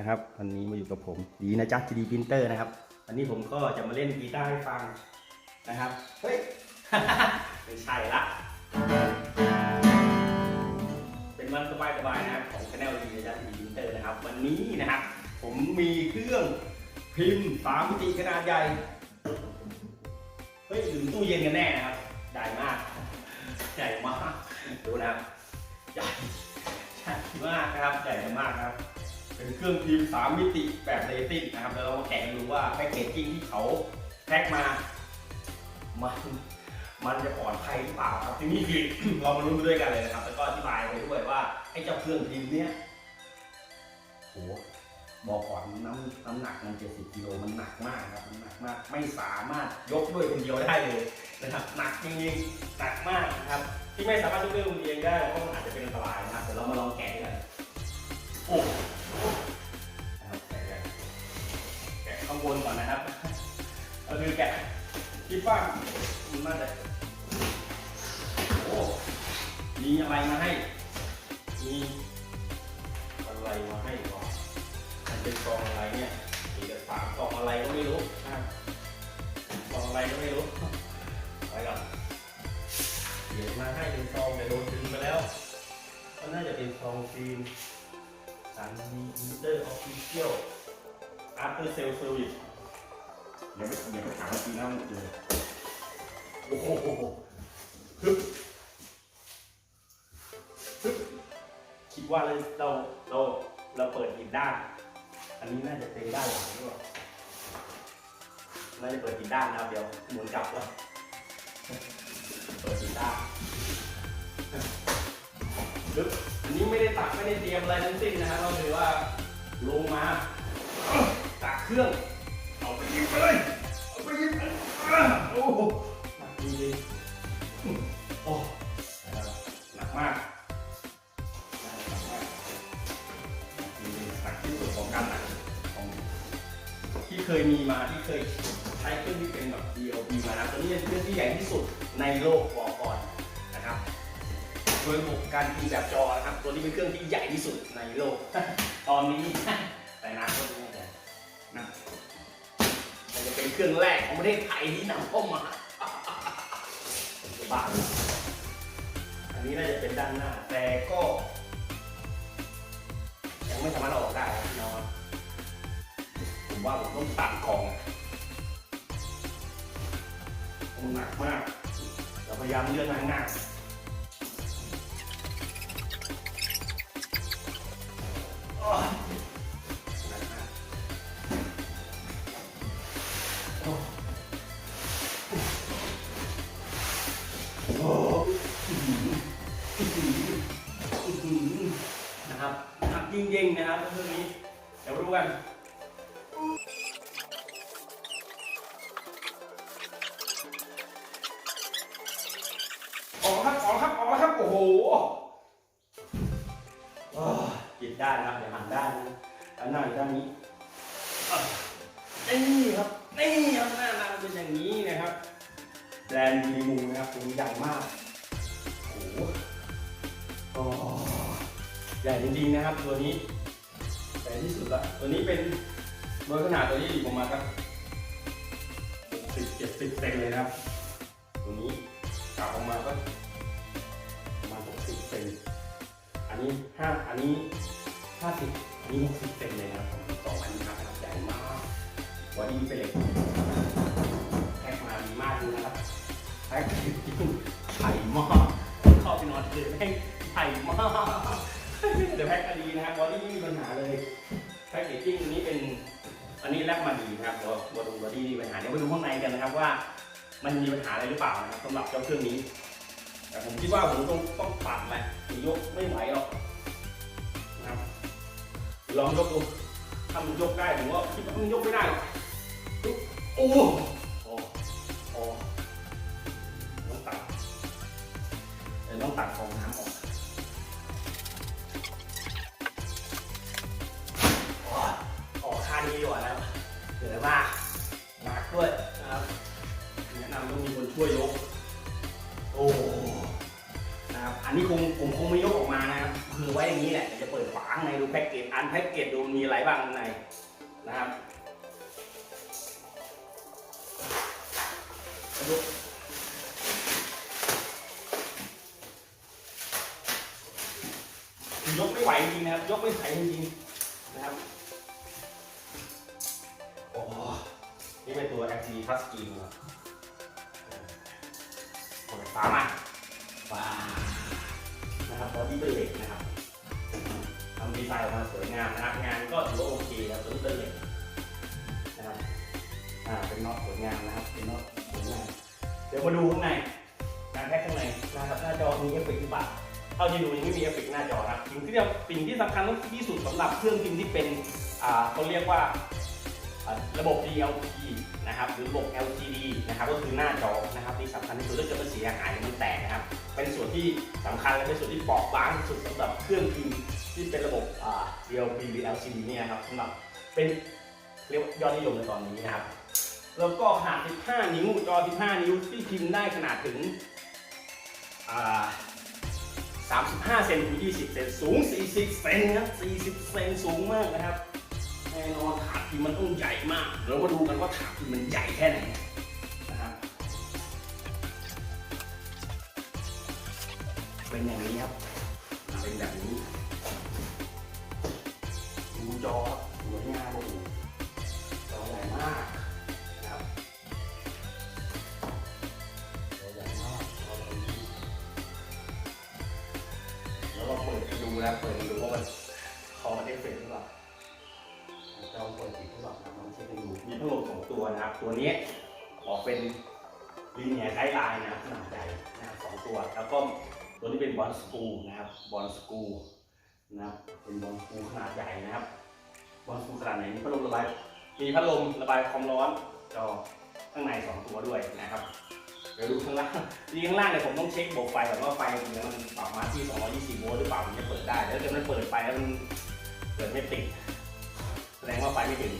นะครับ วันนี้มาอยู่กับผมดีนะจ๊ะ 3D Printer นะครับ วันนี้ผมก็จะมาเล่นกีตาร์ให้ฟังนะครับ เฮ้ย ไม่ใช่ละ เป็นวันสบายๆนะครับของ Channel ดีนะจ๊ะ 3D Printer นะครับ วันนี้นะครับ ผมมีเครื่องพิมพ์สามมิติขนาดใหญ่ เฮ้ยหรือตู้เย็นกันแน่นะครับ ใหญ่มาก ใหญ่มาก ดูนะครับ ใหญ่ใหญ่มากนะครับ ใหญ่มากครับ เป็นเครื่องพิมพ์สามมิติแบบเลซินนะครับแล้วเรามาแกะกันดูว่าแพ็กเกจจิ้งที่เขาแพ็กมา มันมันจะปลอดภัยหรือเปล่าครับที่นี่คือเรามาลุ้นไปด้วยกันเลยนะครับ แล้วก็อธิบายไปด้วยว่าไอ้เจ้าเครื่องพิมพ์เนี้ยโหบอกก่อนน้ำน้ำหนักมัน70กิโลมันหนักมากครับมันหนักมาก ไม่สามารถยกด้วยคนเดียวได้เลยนะครับหนักจริงๆหนักมากนะครับ ที่ไม่สามารถยกด้วยคนเดียวได้เพราะมันอาจจะเป็นอันตรายนะครับเดี๋ยวเรามาลองแกะกัน อ้นะครับแกะแกะข้างบนก่อนนะครับก็คือแกะที่ฟ้างมันน่าจะโอ้มีอะไรมาให้ มีอะไรมาให้ก่อนมันเป็นกองอะไรเนี่ยเอกสารกองอะไรก็ไม่รู้กองอะไรก็ไม่รู้ไปก่อนเดี๋ยวมาให้เป็นซองแต่โดนดึงไปแล้ว ก็น่าจะเป็นซองฟิล์ม สันมีอินเตอร์ออฟฟิเชียลอาร์เตอร์เซลเซอร์วิสเดี๋ยวไปเดี๋ยวไปถามว่าปีหน้ามันเจอโอ้โหฮึบฮึบคิดว่าเราเราเราเราเปิดอีกด้าน อันนี้น่าจะเป็นด้านหลังหรือเปล่าน่าจะเปิดอีกด้านนะครับเดี๋ยวหมุนกลับแล้วเปิดอีกด้านฮึบอั นนี้ไม่ได้ตัดไม่ได้เตรียมอะไรทั้งสิ้นนะฮะเราถือว่าลงมาตักเครื่อง เอาไปยิงไปเลยเอาไปยิงอะโอ้โหหนักจริงๆโอ้หนักมากนักมากจริงๆหนักที่สุดของการหนักของที่เคยมีมาที่เคยใช้เครื่องที่เป็นแบบ DLP มานะตัวนี้เป็นเครื่องที่ใหญ่ที่สุดในโลกบอก โดยระบบการพิมพ์แบบจอนะครับ ตัวนี้เป็นเครื่องที่ใหญ่ที่สุดในโลก ตอนนี้แต่นาคตไม่แน่นะมันจะเป็นเครื่องแรกของประเทศไทยที่นำเข้ามาบ้าอันนี้น่าจะเป็นด้านหน้า แต่ก็ ยังไม่สามารถออกได้นองครับผมว่าผมต้องตัดกองมันหนักมากเราพยายามเลื่อนหน้า นักมากโอ้นะครับหนักจริงๆนะครับเรื่องนี้ เดี๋ยวรู้กันออกครับออกครับออกครับ โอ้โห ดด้านครับเดี๋ยวหันด้านนะด้านหน้าอีกด้านนี้อะนี่ครับนี่ครับหน้าตาเป็นอย่างนี้นะครับแบรนด์ดีมูนะครับตัวนี้ใหญ่มากโอ้โหโอ้ใหญ่จริงๆนะครับ ตัวนี้ใหญ่ที่สุดละตัวนี้เป็นโดยขนาดตัวนี้อยู่ประมาณสักสิบเจ็ดสิบเซนเลยนะครับ ตัวนี้กลับออกมาก็ประมาณหกสิบเซนอันนี้ห้าอันนี้ ห้าสิบอันนี้หกสิบเซนเลยนะครับสองอันนี้ครับใหญ่มากวันนี้เป็นเหล็กแพ็คมาดีมากเลยนะครับแพ็กจริงไข่มากเข้าไปนอนเลยแม่งไข่มากเดี๋ยวแพ็กก็ดีนะครับบอดี้ไม่มีปัญหาเลยแพ็กเกจจิ้งอันนี้เป็นอันนี้แลกมาดีนะครับตัวบอดูบอดี้มีปัญหาเดี๋ยวไปดูข้างในกันนะครับว่า มันมีปัญหาอะไรหรือเปล่านะครับสำหรับเจ้าเครื่องนี้ แต่ผมคิดว่าผมต้องต้องตัดแหละยกไม่ไหวหรอก ลองยกดูถ้ามันยกได้ผมว่าคิดว่ามันยกไม่ได้หรอกโอ้โหโอ้โหต้องตัดเดี๋ยวต้องตัดฟองน้ำออกโอ้ยออกค่านี้ดีกว่าแล้วเหนื่อยมากหนักด้วยนะครับแนะนำต้องมีคนช่วยยก โอ้ อันนี้คงผมคงไม่ยกออกมานะครับคือไว้อย่างนี้แหละเดี๋ยวจะเปิดฝาข้างในดูแพ็กเกจอันแพ็กเกจดูมีอะไรบ้างข้างในนะครับมาดูยกไม่ไหวจริงๆนะครับ ยกไม่ไหวจริงๆนะครับโอ้นี่เป็นตัว LG Plus Screen ครับเปิดฝามาว้าว นะครับบอดี้เป็นเหล็กนะครับทำดีไซน์ออกมาสวยงามนะครับงานก็ถือว่าโอเคครับตัวนี้เป็นเหล็กนะครับอ่าเป็นน็อตสวยงามนะครับเป็นน็อตสวยงามเดี๋ยวมาดูข้างในการแพ็คข้างในนะครับหน้าจอมีเอฟเฟกต์หรือเปล่าเท่าที่ดูยังไม่มีเอฟเฟกต์หน้าจอครับสิ่งที่เราสิ่งที่สำคัญที่สุดสำหรับเครื่องพิมพ์ที่เป็นอ่าเขาเรียกว่าระบบ DLP นะครับหรือระบบ LCD นะครับก็คือหน้าจอนะครับที่สำคัญที่สุดถ้าเกิดมันเสียหายหรือมันแตกนะครับ เป็นส่วนที่สำคัญและเป็นส่วนที่เปราะบางที่สุดสำหรับเครื่องพิมพ์ที่เป็นระบบอ่า DLP หรือ LCD เนี่ยครับสำหรับเป็นเรียกว่ายอดนิยมในตอนนี้นะครับแล้วก็ขนาด 15 นิ้วจอ 15 นิ้วที่พิมพ์ได้ขนาดถึงอ่า35 เซนถึง20 เซนสูง 40 เซนครับ 40 เซนสูงมากนะครับ แน่นอนถาดพิมพ์มันต้องใหญ่มาก เดี๋ยวมาดูกันว่าถาดพิมพ์มันใหญ่แค่ไหน เป็นอย่างนี้ครับ เป็นแบบนี้ดูจอสวยงามจอใหญ่มากนะครับจอใหญ่มากจอใหญ่จริงแล้วเราเปิดดูนะเปิดดูว่ามันคอมันเอฟเฟกต์หรือเปล่าเราเปิดติดทดลองนะลองเช็คกันดูมีทั้งหมดสองตัวนะครับ ตัวนี้ออกเป็นลีเนียไกด์ไลน์นะขนาดใหญ่นะสองตัวแล้วก็ ตัวนี้เป็นบอลสกูนะครับบอลสกูนะครับเป็นบอลสกูขนาดใหญ่นะครับบอลสกูขนาดไหนมีพัดลมระบายมีพัดลมระบายความร้อนจอข้างในสองตัวด้วยนะครับเดี๋ยวดูข้างล่างดีข้างล่างเนี่ยผมต้องเช็คระบบไฟก่อนว่าไฟเนี่ยมันปรับมาที่ 220 โวลต์หรือเปล่าถึงจะเปิดได้แล้วถ้าเกิดมันเปิดไปแล้วมันเปิดไม่ติดแสดงว่าไฟไม่ถึง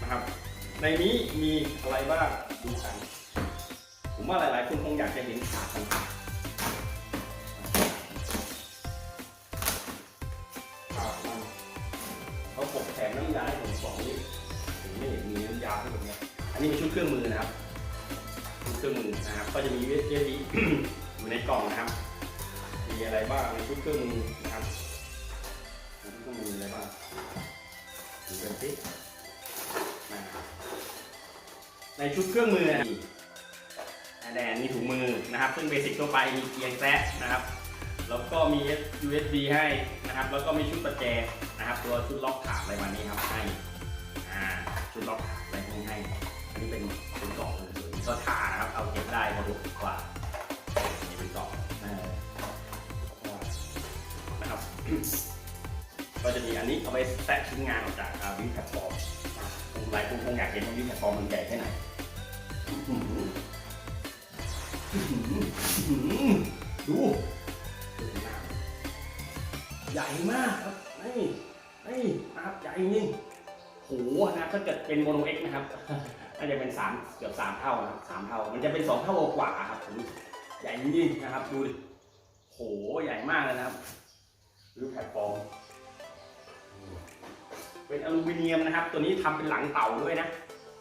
นะครับ ในนี้มีอะไรบ้างดูกัน ผมว่าหลายๆ คนคงอยากจะเห็นฉากต่างๆฉากมันเขาปกแถมน้ำยาให้ผมสองลิตรถึงไม่เห็นมีน้ำยาให้ผมเนี่ยอันนี้เป็นชุดเครื่องมือนะครับชุดเครื่องมือนะครับ ก็จะมีเวทีอยู่ในกล่องนะครับ มีอะไรบ้างในชุดเครื่องมือนะครับผมก็มีออะไรบ้างดูกันสินะครับในชุดเครื่องมือ แดนมีถุงมือนะครับ ซึ่งเบสิกทั่วไปมีเกียร์แซะนะครับ แล้วก็มี USB ให้นะครับ แล้วก็มีชุดประแจนะครับ ตัวชุดล็อกขาอะไรมานี้ครับให้อ่าชุดล็อกขาอะไรพวกนี้ให้ อันนี้เป็นเป็นกล่องเลยส่วนนี้ก็ทานะครับ เอาเก็บได้สะดวกกว่านี่เป็นกล่องนะครับ ก็จะมีอันนี้เอาไปแตะชิ้นงานออกจากวิงแพลตฟอร์มหลายคนคงอยากเห็นว่าวิงแพลตฟอร์มมันใหญ่แค่ไหน เป็นโมโนเอ็กนะครับน่าจะเป็นสามเกือบสามเท่านะครับสามเท่า มันจะเป็นสองเท่ากว่าครับผมใหญ่จริงนะครับ ดูดิโหใหญ่มากเลยนะครับดูแพลตฟอร์มเป็นอลูมิเนียมนะครับ ตัวนี้ทำเป็นหลังเต่าด้วยนะ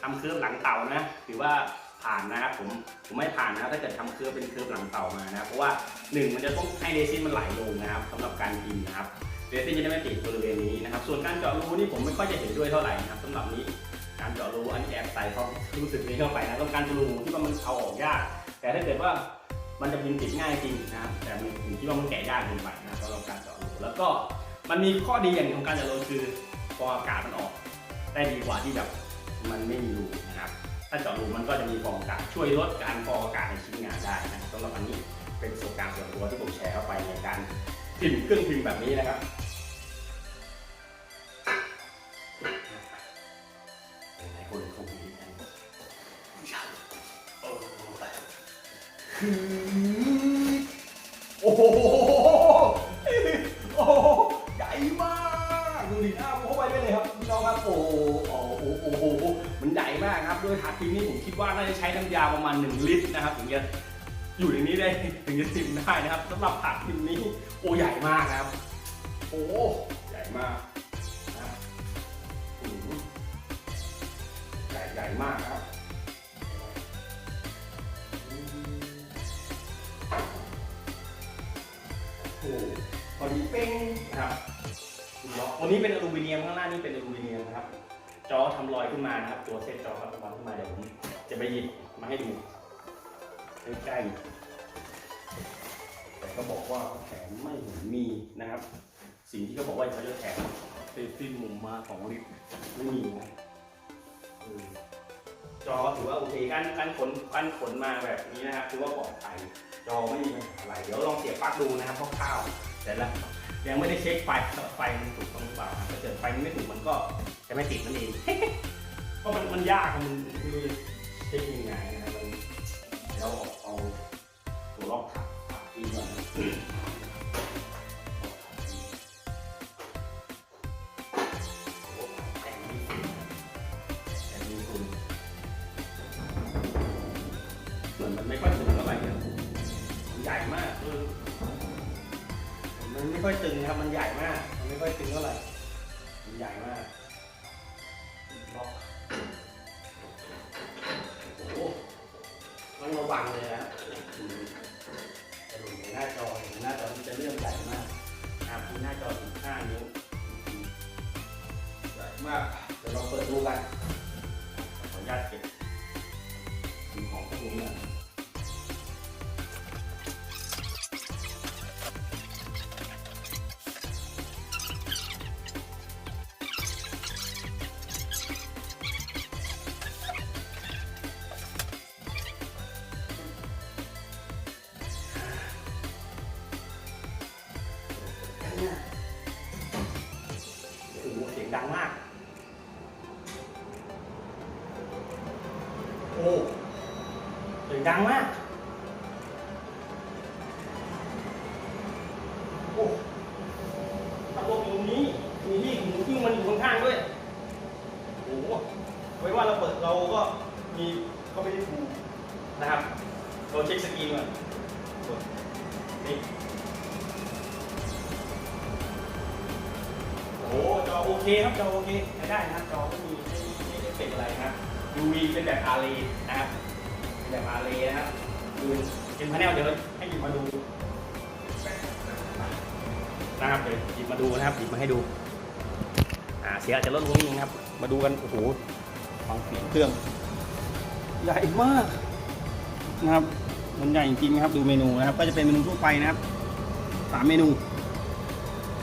ทำเคลือบหลังเต่านะถือว่าผ่านนะครับผมผมไม่ผ่านนะถ้าเกิดทำเคลือบเป็นเคลือบหลังเต่ามานะเพราะว่าหนึ่งมันจะต้องให้เรซินมันไหลลงนะครับสำหรับการพิมพ์นะครับเรซินจะได้ไม่ติดบริเวณนี้นะครับ ส่วนการเจาะรูนี่ผมไม่ค่อยจะเห็นด้วยเท่าไหร่นะครับสำหรับนี้ รูอันนี้แอบใส่ความรู้สึกนี้เข้าไปนะต้องการจะรูที่ว่ามันเอาออกยาก แต่ถ้าเกิดว่ามันจะพิมพ์ติดง่ายจริงนะครับแต่มันผมคิดว่ามันแกะยากเกินไปนะสำหรับการเจาะรูแล้วก็มันมีข้อดีอย่างหนึงของการเจาะรูคือฟออากาศมันออก ได้ดีกว่าที่แบบมันไม่มีรูนะครับถ้าเจาะรูมันก็จะมีฟองอากาศช่วยลดการฟองอากาศในชิ้นงานได้นะสำหรับอันนี้เป็นประสบการณ์ส่วนตัวที่ผมแชร์เข้าไปในการพิมพ์เครื่องพิมพ์แบบนี้นะครับ โอ้โหโอ้โหใหญ่มากดูดิหน้าผมเข้าไปได้เลยครับพี่น้องครับโอ้โหโอ้โหโอ้โหมันใหญ่มากครับด้วยถาดพิมพ์นี่ผมคิดว่าน่าจะใช้น้ำยาประมาณ 1 ลิตรนะครับถึงจะอยู่ในนี้ได้ถึงจะพิมได้นะครับสำหรับถาดพิมพ์นี้โอ้ใหญ่มากครับ โอ้ใหญ่มากนะใหญ่ใหญ่มากครับ นนี้เป็นอลูมิเนียมข้างหน้านี่เป็นอลูมิเนียมนะครับจอทำรอยขึ้นมานะครับ ตัวเซตจอครับทำรอยขึ้นมาเดี๋ยวผมจะไปหยิบมาให้ดูใกล้ๆแต่ก็บอกว่าแถมไม่เห็นมีนะครับ สิ่งที่เขาบอกว่าเขาจะแถมเป็นฟิล์มมุมมาของลิฟต์ไม่มีนะเออจอถือว่าโอเคการการขนการขนมาแบบนี้นะครับถือว่าปลอดภัยจอไม่มีปัญหาอะไรเดี๋ยวลองเสียบปลั๊กดูนะครับคร่าวๆแต่ละ ยังไม่ได้เช็คไฟไฟมันถูกต้องหรือเปล่าถ้าเกิดไฟมันไม่ถูกมันก็จะไม่ติดนั่นเองเพราะมันมันยากมันคือเช็คยังไงนะครับมันเดี๋ยวเอาเอาตัวล็อกถักถักทีก่อนนะ ไม่ค่อยตึงครับ มันใหญ่มาก มันไม่ค่อยตึงเท่าไหร่ มันใหญ่มากล็อกโอ้โหต้องระวังเลยนะจะหลุดในหน้าจอเห็นหน้าจอมันจะเลื่อนใหญ่มากอ่าที่หน้าจอถึง5นิ้วใหญ่มาก เดี๋ยวเราเปิดดูกัน ขออนุญาตเก็บสิ่งของพวกนี้หน่อ โอ้โหเสียงดังมาก โอ้เสียงดังมาก เคครับจอโอเคใช้ได้นะครับจอไม่มีไม่ไม่ได้เป็นอะไรนะครับ UV เป็นแบบอารีนะครับเป็นแบบอารีนะครับดูเป็นพาเนลเดี๋ยวให้หยิบมาดูนะครับเดี๋ยวหยิบมาดูนะครับหยิบมาให้ดูอ่าเสียอาจจะลดลงนิดนึงครับ มาดูกันโอ้โหฟังเสียงเครื่องใหญ่มากนะครับมันใหญ่จริงครับดูเมนูนะครับ ก็จะเป็นเมนูทั่วไปนะครับสามเมนู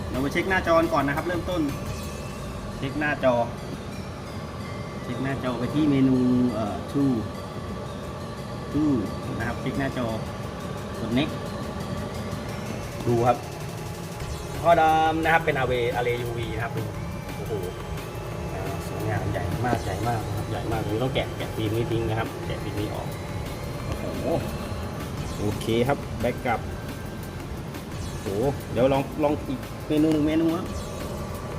เรามาเช็คหน้าจอก่อนนะครับ เริ่มต้น เช็คหน้าจอ เช็คหน้าจอไปที่เมนูเอ่อ to to นะครับเช็คหน้าจอกด next ดูครับพอดำนะครับเป็น AV Array UV นะครับดูโอ้โหอ่าสวยงามใหญ่มากใหญ่มากนะครับใหญ่มากตรงนี้ต้องแกะแกะฟิล์มนี้ทิ้งนะครับ แกะฟิล์มนี้ออกโอ้โหโอเคครับแบ็กกลับโอ้โหเดี๋ยวลองลองอีกเมนูหนึ่งเมนูครับ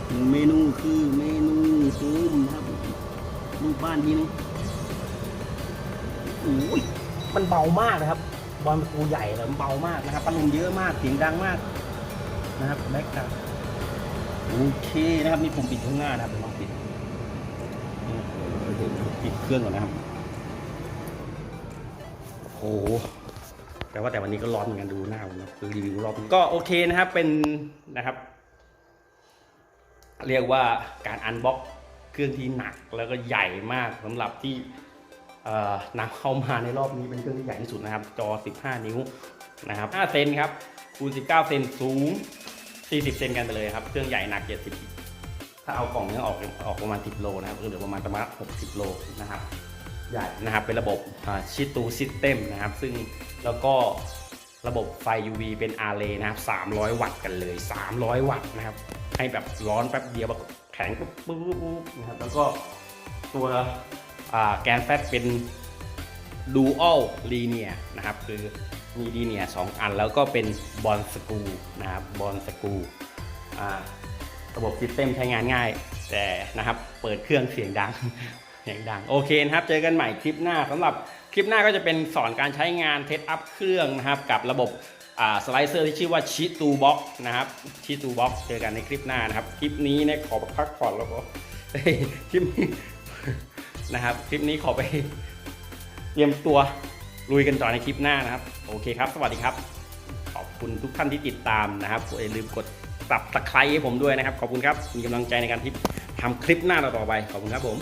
หนึ่งเมนูคือเมนูโฮมครับรูปบ้านทีนึงโอ้ยมันเบามากนะครับ บอลประตูใหญ่เลยมันเบามากนะครับพัดลมเยอะมากเสียงดังมากนะครับแบ็กกราวด์โอเคนะครับนี่ผมปิดข้างหน้านะครับเดี๋ยวลองปิดปิดเครื่องก่อนนะครับโอ้โหแต่ว่าแต่วันนี้ก็ร้อนเหมือนกันดูหน้าผมนะคือรีวิวรอบก็โอเคนะครับเป็นนะครับ เรียกว่าการอันบ็อกเครื่องที่หนักแล้วก็ใหญ่มากสำหรับที่นำเข้ามาในรอบนี้เป็นเครื่องที่ใหญ่ที่สุดนะครับ จอ 15 นิ้วนะครับ5เซนครับคูณ 19 เซนสูง 40 เซนกันไปเลยครับ เครื่องใหญ่หนัก 70 ถ้าเอากล่องนี้ออกออกประมาณ 10 โลนะครับก็เหลือประมาณประมาณ 60 โลนะครับ ใหญ่นะครับ เป็นระบบชิตูซิสเต็มนะครับ ซึ่งแล้วก็ระบบไฟ UV เป็น r ์เนะครับ 300 วัตต์กันเลย 300 วัตต์นะครับ ให้แบบร้อนแป๊บเดียวแบบแข็งปุ๊บปุ๊บปุ๊บนะครับแล้วก็ตัวแกนแฟตเป็น Dual Linear นะครับ คือมี Linear 2อันแล้วก็เป็นบอลสกูนะครับบอลสกูระบบซิสเต็มใช้งานง่าย แต่นะครับเปิดเครื่องเสียงดังเสียงดังโอเคนะครับ เจอกันใหม่คลิปหน้าสำหรับคลิปหน้าก็จะเป็นสอนการใช้งานเทสอัพเครื่องนะครับ กับระบบ สไลเซอร์ที่ชื่อว่าชิตูบ็อกนะครับชิตูบ็อกเจอกันในคลิปหน้านะครับ คลิปนี้เนี่ยขอพักผ่อนแล้วก็คลิปนี้นะครับ คลิปนี้ขอไปเตรียมตัวลุยกันต่อในคลิปหน้านะครับ โอเคครับ สวัสดีครับ ขอบคุณทุกท่านที่ติดตามนะครับอย่าลืมกดตับตะไคร้ให้ผมด้วยนะครับ ขอบคุณครับ มีกำลังใจในการที่ทำคลิปหน้าต่อไป ขอบคุณครับผม